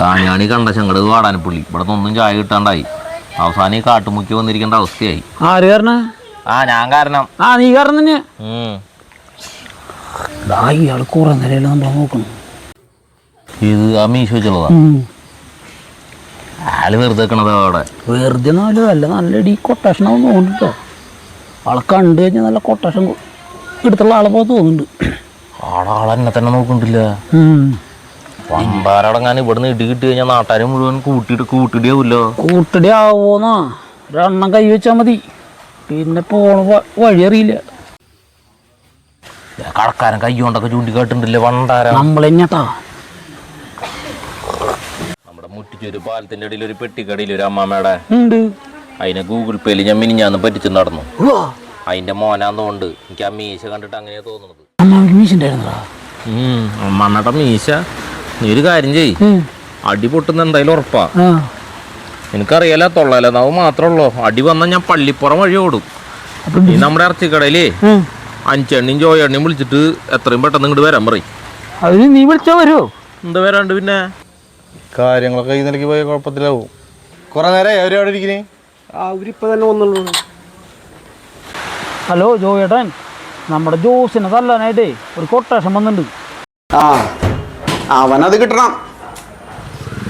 കാണിയാണി കണ്ട ചങ്ങട് വാടാനപ്പുള്ളി ഇവിടെ ഒന്നും ചായ കിട്ടാണ്ടായി. അവസാനം ഈ കാട്ടുമുക്കി വന്നിരിക്കേണ്ട അവസ്ഥയായി. ആര് കാരണം? ആ ഞാൻ കാരണം. ആ നീ കാരണം തന്നെ? ഇയാൾ കുറെ നേരം നമ്മളെ നോക്കണം ഇത് ആ മീശ വെച്ചുള്ളതാ. ആൾ വെറുതെ വെക്കണതാ അവിടെ. വെറുതെ നാല് അല്ല നല്ല ഇടി കൊട്ടേഷൻ ആവും തോന്നുന്നുട്ടോ ആളെ കണ്ടു കഴിഞ്ഞാൽ നല്ല കൊട്ടേഷൻ എടുത്തുള്ള ആളെ പോലെ തോന്നുന്നുണ്ട്. ആളെ ആളെന്നെ തന്നെ നോക്കണ്ടില്ല പണ്ടാരടങ്ങാൻ ഇവിടുന്ന് ഇടി കിട്ടി കഴിഞ്ഞാൽ നാട്ടുകാരെ മുഴുവൻ കൂട്ടിയിട്ട് കൂട്ടിടിയാവൂല്ലോ കൂട്ടിടി ആവോന്നാ ഒരെണ്ണം കൈ വെച്ചാ മതി. പിന്നെ പോണ വഴി അറിയില്ല. കടക്കാരൻ കൈ കൊണ്ടൊക്കെ ചൂണ്ടിക്കാട്ടുണ്ടല്ലേ വണ്ടാര? നമ്മളെഞ്ഞട്ടാ നമ്മുടെ മുറ്റിച്ചൊരു പാലത്തിന്റെ ഇടയിൽ ഒരു പെട്ടിക്കടയിൽ ഒരു അമ്മാമ്മയുടെ ഉണ്ട്. അതിനെ ഗൂഗിൾ പേയിൽ ഞാൻ മിനിഞ്ഞാന്ന് പറ്റിച്ചു നടന്നു. അതിന്റെ മോനാന്നോണ്ട് എനിക്ക് ആ മീശ കണ്ടിട്ട് അങ്ങനെയാ തോന്നുന്നത്. അമ്മാവിക്ക് മീശുണ്ടായിരുന്നടാ അമ്മാമ്മയുടെ മീശ. നീ ഒരു കാര്യം ചെയ് അടി പൊട്ടുന്ന എന്തായാലും ഉറപ്പാ. എനിക്കറിയാല തൊള്ളല നാവ് മാത്രമല്ലോ അടി വന്നാൽ ഞാൻ പള്ളിപ്പുറം വഴി ഓടും. നീ ഈ നമ്മുടെ ഇറച്ചിക്കടയിലേ. അഞ്ചെണ്ണിയും ജോയെണ്ണിയും വിളിച്ചിട്ട് എത്രയും പെട്ടെന്ന് ഇങ്ങോട്ട് വരാൻ പറയും. അതിന് നീ വിളിച്ചാ വരുമോ എന്താ വരാണ്ട് പിന്നെ? കാര്യങ്ങളൊക്കെ ഈ നിലയ്ക്ക് പോയ കുഴപ്പത്തിലാവും. കുറെ അവർ അവിടെ ഇരിക്കുന്നേ അവരിപ്പോ തന്നെ വന്നുള്ളൂ. ഹലോ ജോയേട്ടൻ. നമ്മുടെ ജോസിനെ തല്ലാനായിട്ടേ ഒരു കൊട്ടേഷൻ വന്നിട്ടുണ്ട്. ആ. അവനത് കിട്ടണം.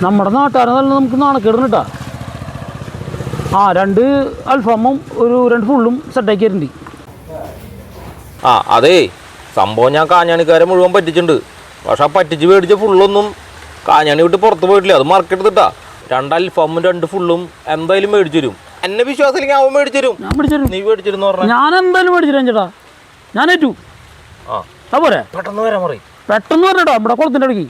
നമ്മുടെ നാട്ടുകാരെ നല്ല നമുക്ക് നാണക്കേടുന്നു കേട്ടാ. ആ രണ്ട് അൽഫാമും ഒരു രണ്ട് ഫുള്ളും സെറ്റാക്കിയിട്ടുണ്ട് ആ അതേ സംഭവം ഞാൻ കാഞ്ഞാണിക്കാരെ മുഴുവൻ പറ്റിച്ചിട്ടുണ്ട്. പക്ഷെ ആ പറ്റിച്ച് മേടിച്ച ഫുള്ളൊന്നും കാഞ്ഞാണി വിട്ട് പുറത്ത് പോയിട്ടില്ല. അത് മറക്കെടുത്തിട്ടാ രണ്ട് അൽഫാമും രണ്ട് ഫുള്ളും എന്തായാലും മേടിച്ചു തരും. എന്നെ വിശ്വാസമില്ലെങ്കിൽ അവൻ മേടിച്ചു തരും. നീ മേടിച്ചിരുന്നു പറഞ്ഞ? ഞാൻ എന്തായാലും മേടിച്ചിട്ട് ചേട്ടാ. ഞാൻ ഏറ്റു. ആ. ആ പോരെ. പെട്ടെന്ന് വരാൻ പറയും. പെട്ടെന്ന് പറഞ്ഞോ നമ്മുടെ കുളത്തിന്റെ അടുക്കി.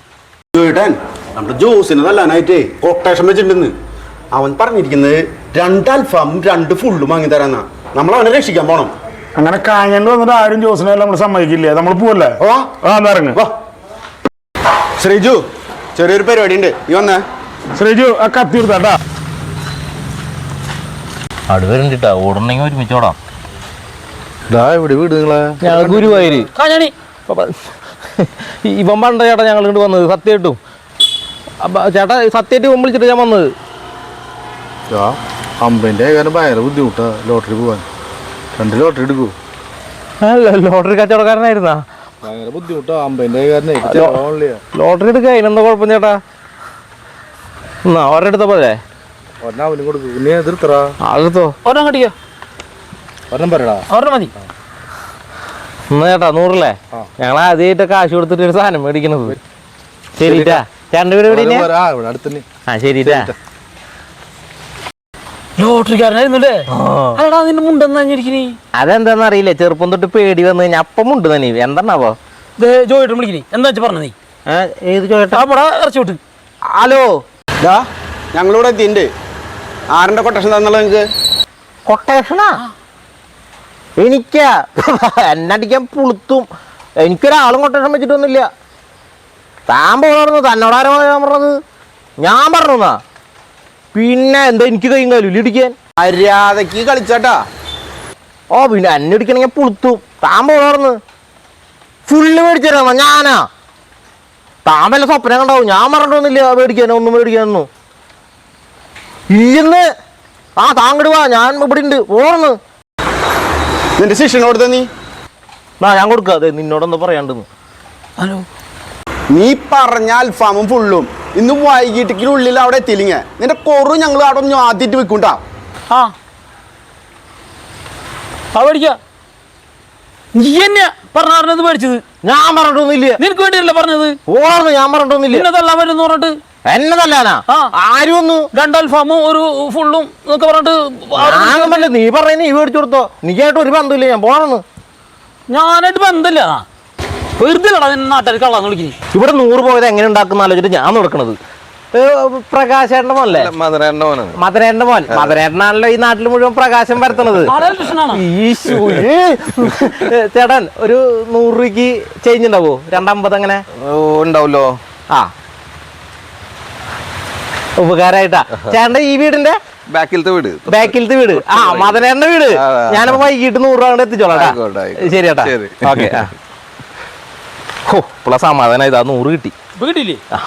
ജോയിട്ടൻ നമ്മുടെ ജോസിന് തല്ലാനായിട്ടേ. കൊട്ടേഷൻ വെച്ചിട്ടുണ്ടെന്ന്. അവൻ പറഞ്ഞിരിക്കുന്നത് രണ്ട് അൽഫാമും രണ്ട് ഫുള്ളും വാങ്ങി തരാന്നാ. നമ്മൾ അവനെ രക്ഷിക്കാൻ പോണം. അങ്ങനെ കാഞ്ഞണ്ട് വന്നിട്ട് ആരും ജോസിനെ നമ്മൾ സമ്മതിക്കില്ലേ? നമ്മൾ പോവല്ലേ? ഓ ആ ഇറങ്ങ്. വാ. ശ്രീജു ചെറിയൊരു പരിപാടി ഉണ്ട് ഈ വന്നേ. ശ്രീജു ആ കത്തി എടുത്താട്ടാ അടു വരുന്നുണ്ടാ ഓടണമെങ്കിൽ ഒരുമിച്ചോടാം ഇതാ ഇവിടെ വീട് നിങ്ങളെ. ഞങ്ങൾ ഗുരുവായൂര്. കാഞ്ഞാണി. ഇവൻ പണ്ട ചേട്ടാ ഞങ്ങൾ ഇങ്ങോട്ട് വന്നത് സത്യമായിട്ടും അപ്പൊ ചേട്ടാ സത്യമായിട്ട് ഇവൻ വിളിച്ചിട്ട് ഞാൻ വന്നത്. ഭയങ്കര ലോട്ടറി പോവാൻ. രണ്ട് ലോട്ടറി എടുക്കൂ. ലോട്ടറി കച്ചവടക്കാരനായിരുന്നാ? ഭയങ്കര ലോട്ടറി എടുക്കുക അതിനെന്താ കുഴപ്പം ചേട്ടാ? എന്നാ ഒരെണ്ണം എടുത്ത പോലെ ഒരെണ്ണം അവനും കൊടുക്കൂ. നീ എതിർത്തറാ അതെടുത്തോ ഒരെണ്ണം കടിക്കോ. ഒരെണ്ണം പറയടാ. ഒരെണ്ണം മതി. എന്നാ ചേട്ടാ നൂറല്ലേ. ഞങ്ങൾ ആദ്യമായിട്ട് കാശ് കൊടുത്തിട്ട് ഒരു സാധനം മേടിക്കണത്. ശരിട്ടാ. ചേട്ടന്റെ വീട്. ആ ആ. ശരിട്ടാ അതെന്താന്ന് അറിയില്ല. ചെറുപ്പം തൊട്ട് പേടി വന്ന് കഴിഞ്ഞാൽ അപ്പം മുണ്ട് തന്നെ എന്താണാവോ? വിളിക്കണേ. എന്താ വെച്ചാ പറഞ്ഞ നീ ഏത് ഹലോ. ഞങ്ങളിവിടെ എത്തിണ്ട് ആരുടെ കൊട്ടേഷൻ തന്നല്ലോ നിങ്ങൾക്ക് കൊട്ടേഷനാ? എനിക്കാ എന്നടിക്കാൻ പുളുത്തും. എനിക്കൊരാളും കൊട്ടേഷൻ വെച്ചിട്ടൊന്നുമില്ല. താൻ പോകണു തന്നോടാരോ ഞാൻ പറഞ്ഞത്? ഞാൻ പറഞ്ഞാ പിന്നെ എന്താ എനിക്ക് കൈയും കാലും ഇടിക്കാൻ? മര്യാദയ്ക്ക് കളിച്ചാട്ടാ. ഓ പിന്നെ എന്നെ ഇടിക്കണമെങ്കിൽ പുളുത്തും. താൻ പോകുന്നു ഫുള്ള് മേടിച്ചിരുന്ന ഞാനാ. താൻ വല്ല സ്വപ്നം കണ്ടാവും. ഞാൻ പറഞ്ഞിട്ടൊന്നുമില്ല മേടിക്കാനോ ഒന്നും മേടിക്കാനൊന്നും. ഇല്ലെന്ന് ആ താങ്കടുവാ ഞാൻ ഇവിടെ ഉണ്ട് ഓർന്ന് നിന്റെ ശിഷ്യനോട് നീ? ആ ഞാൻ കൊടുക്കാതെ നിന്നോടൊന്ന് പറയാണ്ടെന്ന്. ഹലോ. നീ പറഞ്ഞ അൽഫാമും ഫുള്ളും. ഇന്ന് വൈകിട്ടിനുള്ളിൽ അവിടെ എത്തിയില്ലെങ്കിൽ നിന്റെ കൊറു ഞങ്ങൾ അവിടെ ഒന്ന് ആദ്യമായിട്ട് വെക്കൂട്ടാ. ആ. നീ എന്നെ പറഞ്ഞത് മേടിച്ചത്? ഞാൻ പറഞ്ഞിട്ടൊന്നുമില്ല. നിനക്ക് വേണ്ടിയല്ലേ പറഞ്ഞത്? ഓർന്ന് ഞാൻ പറഞ്ഞിട്ടൊന്നുമില്ല. എന്നെ തള്ളാൻ പറ്റുന്ന പറഞ്ഞിട്ട്? എന്നതല്ലാനാ ഒരു ഫുള്ളും എന്നൊക്കെ പറഞ്ഞിട്ട് ഞാനും നീ പറയുന്ന നീ മേടിച്ചു കൊടുത്തോ നീയായിട്ട് ഒരു ബന്ധമില്ല ഞാൻ പോണെന്ന്. ഞാനായിട്ട് ബന്ധമില്ല. നാട്ടുകാർ കള്ളാന്ന് ഇവിടെ നൂറ് പോയത് എങ്ങനെ ഉണ്ടാക്കുന്ന ആലോചിച്ചിട്ട് ഞാൻ നടക്കണത് പ്രകാശേട്ടന്റെ മോനല്ലേ? മധുരേട്ടന്റെ മോൻ. മധുരേട്ടനാണല്ലോ ഈ നാട്ടിൽ മുഴുവൻ പ്രകാശം പരത്തണത്. ചേട്ടൻ ഒരു നൂറ് രൂപയ്ക്ക് ചേഞ്ച് ഉണ്ടാവോ? രണ്ടമ്പത് അങ്ങനെ ഉണ്ടാവുമല്ലോ ആ. ഉപകാരമായിട്ടാ ചേട്ടന്റെ ഈ വീടിന്റെ ബാക്കിലത്തെ വീട്. ബാക്കിലത്തെ വീട്. ആ മദനേട്ടന്റെ വീട്. ഞാനപ്പോ വൈകിട്ട് നൂറ് രൂപ കൊണ്ട് എത്തിച്ചോളാം. ശരി ഏട്ടാ. ഓക്കെ ഹോ പ്ലസ് സമാധാനം ഇതാ നൂറ് കിട്ടി. ഇപ്പൊ കിട്ടിയില്ലേ ആ.